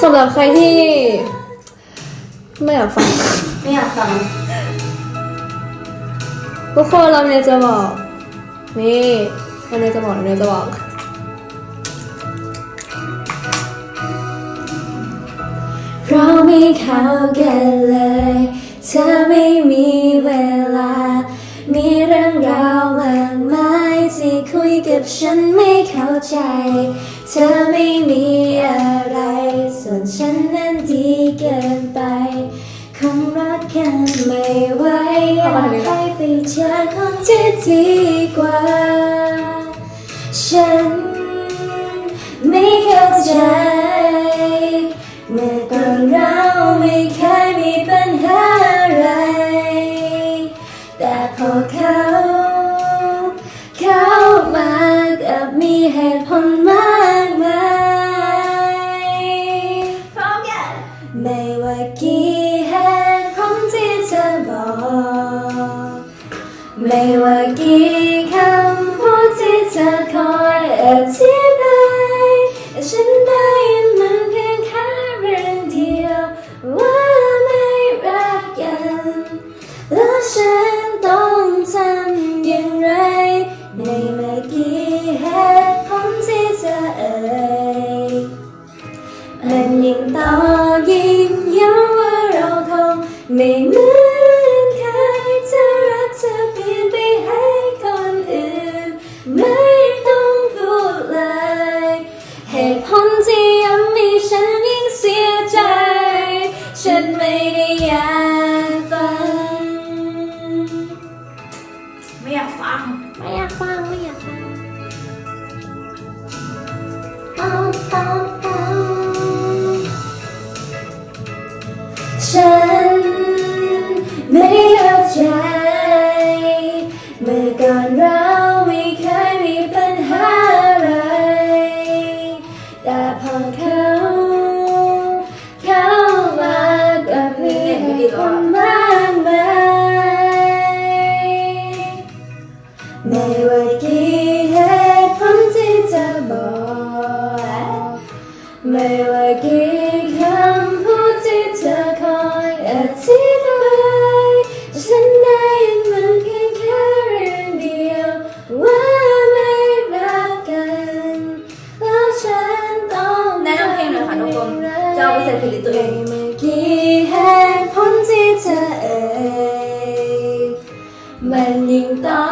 สำหรับใครที่ ไม่อยากฟัง ไม่อยากฟังทุกคนเราเนี่ยจะบอก นี่เราเนี่ยจะบอกเราเนี่ยจะบอก เราไม่เข้ากันเลย เธอไม่มีเวลา มี คุยกับฉันไม่เข้าใจ เธอไม่มีอะไร ส่วนฉันนั้นดีเกินไป คงรักกันไม่ไหวอยากให้ไปเจอคนที่ดีกว่า ฉันไม่เข้าใจ ไม่ว่ากี่คำพูดที่เธอคอยอธิบายฉันได้ยินมันเพียงแค่เรื่องเดียว ว่าไม่รักกัน แล้วฉันต้องทำอย่างไร ในเมื่อกี่เหตุผลที่เธอเอ่ยมันยิ่งต่อยิ่งย้ำว่าเราคงไม่ ฉันไม่เข้าใจ เมื่อก่อนเราไม่เคยมีปัญหาอะไร แต่พอเขาเข้ามากับมีเหตุผลมากมายไม่ว่ากี่เหตุผลที่เธอบอก ว่ากี่คำพูดที่เธอคอยอธิบายฉันได้ยินมันเพียงแค่เรื่องเดียว ว่าไม่รักกันแล้วฉันต้องแนะนำเพลงหน่อยค่ะทุกคนจะเอาไปใส่เพลย์ลิสต์ตัวเองไม่ว่ากี่เหตุผลที่เธอเอ่ยมันยิ่งต่อยิ่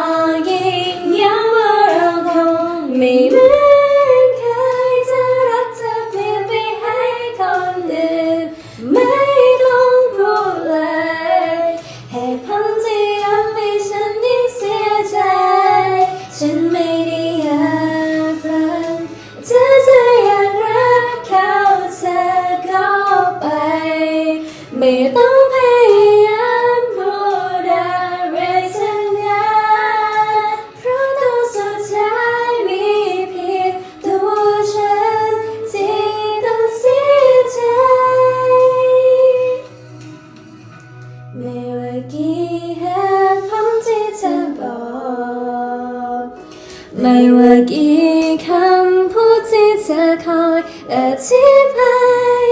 ไม่ว่ากี่คำพูดที่เธอคอยอธิบาย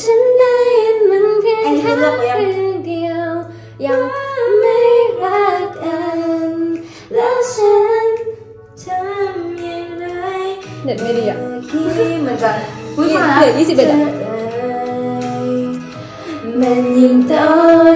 ฉันได้ยินมันเพียงแค่เรื่องเดียวยังไม่รักกันแล้วฉันทำยังไงเน็ตไม่ดีอะมันจะวิ่งมาเหลืยี่สิบเอ็ดอะมันยิ่งต้